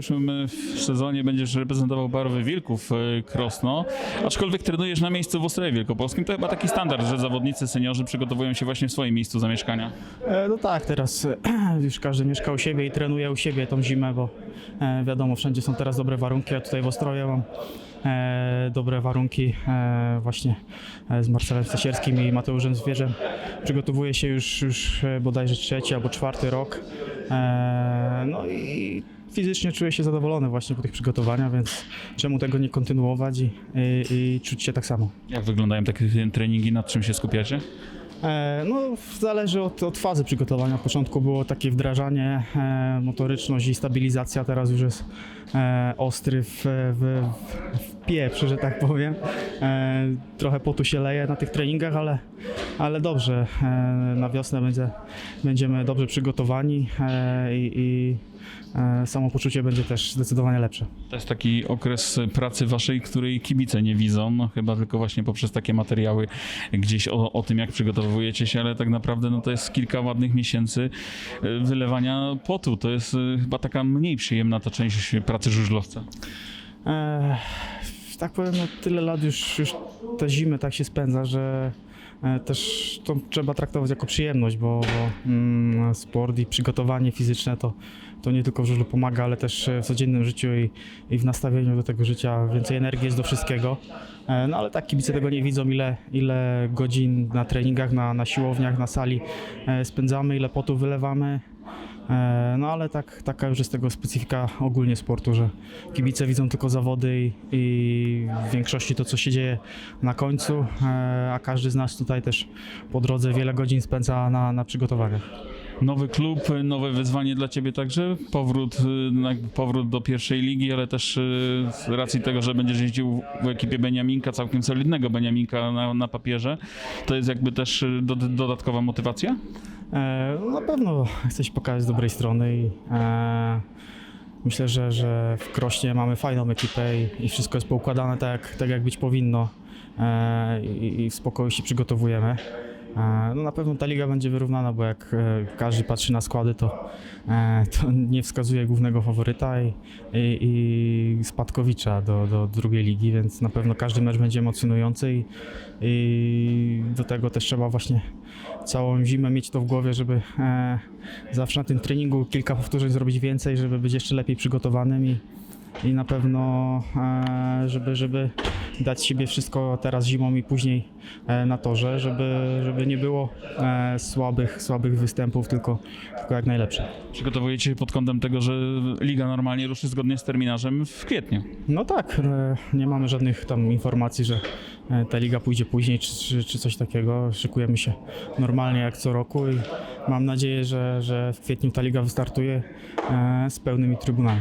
przyszłym e, sezonie będziesz reprezentował Barowy Wilków e, Krosno, aczkolwiek trenujesz na miejscu w Ostrowie Wielkopolskim. To chyba taki standard, że zawodnicy, seniorzy przygotowują się właśnie w swoim miejscu zamieszkania. E, No tak, teraz już każdy mieszka u siebie i trenuje u siebie tą zimę, bo wiadomo, wszędzie są teraz dobre warunki. Ja tutaj w Ostrowie mam dobre warunki właśnie z Marcelem Stasierskim i Mateuszem Zwierzem. Przygotowuję się już, już bodajże trzeci albo czwarty rok. No i fizycznie czuję się zadowolony właśnie po tych przygotowaniach, więc czemu tego nie kontynuować i, i, i czuć się tak samo. Jak wyglądają takie treningi, nad czym się skupiacie? E, No, zależy od, od fazy przygotowania. Na początku było takie wdrażanie, e, motoryczność i stabilizacja, teraz już jest e, ostry w, w, w pieprz, że tak powiem. E, trochę potu się leje na tych treningach, ale, ale dobrze. E, na wiosnę będzie, będziemy dobrze przygotowani e, i, i samopoczucie będzie też zdecydowanie lepsze. To jest taki okres pracy waszej, której kibice nie widzą, no, chyba tylko właśnie poprzez takie materiały gdzieś o, o tym, jak przygotowujecie się, ale tak naprawdę no, to jest kilka ładnych miesięcy e, wylewania potu. To jest e, chyba taka mniej przyjemna ta część pracy żużlowca. E, tak powiem, no tyle lat już, już te zimy tak się spędza, że e, też to trzeba traktować jako przyjemność, bo, bo mm, sport i przygotowanie fizyczne to, to nie tylko w żużlu pomaga, ale też e, w codziennym życiu i, i w nastawieniu do tego życia więcej energii jest do wszystkiego. E, No ale tak kibice tego nie widzą, ile, ile godzin na treningach, na, na siłowniach, na sali e, spędzamy, ile potu wylewamy. E, No ale tak, taka już jest tego specyfika ogólnie sportu, że kibice widzą tylko zawody i, i w większości to, co się dzieje na końcu, e, a każdy z nas tutaj też po drodze wiele godzin spędza na, na przygotowaniach. Nowy klub, nowe wyzwanie dla ciebie także, powrót, na- powrót do pierwszej ligi, ale też e, z racji tego, że będziesz jeździł w ekipie Beniaminka, całkiem solidnego Beniaminka na, na papierze, to jest jakby też e, do, dodatkowa motywacja? E, Na pewno chcę się pokazać z dobrej strony i e, myślę, że, że w Krośnie mamy fajną ekipę i, i wszystko jest poukładane tak, tak jak być powinno e, i, i w spokoju się przygotowujemy. No na pewno ta liga będzie wyrównana, bo jak e, każdy patrzy na składy, to, e, to nie wskazuje głównego faworyta i, i, i spadkowicza do, do drugiej ligi, więc na pewno każdy mecz będzie emocjonujący i, i do tego też trzeba właśnie całą zimę mieć to w głowie, żeby e, zawsze na tym treningu kilka powtórzeń zrobić więcej, żeby być jeszcze lepiej przygotowanym i, i na pewno, żeby, żeby dać siebie wszystko teraz zimą i później e, na torze, żeby, żeby nie było e, słabych, słabych występów, tylko, tylko jak najlepsze. Przygotowujecie się pod kątem tego, że liga normalnie ruszy zgodnie z terminarzem w kwietniu. No tak, e, nie mamy żadnych tam informacji, że ta liga pójdzie później czy, czy, czy coś takiego. Szykujemy się normalnie jak co roku i mam nadzieję, że, że w kwietniu ta liga wystartuje z pełnymi trybunami.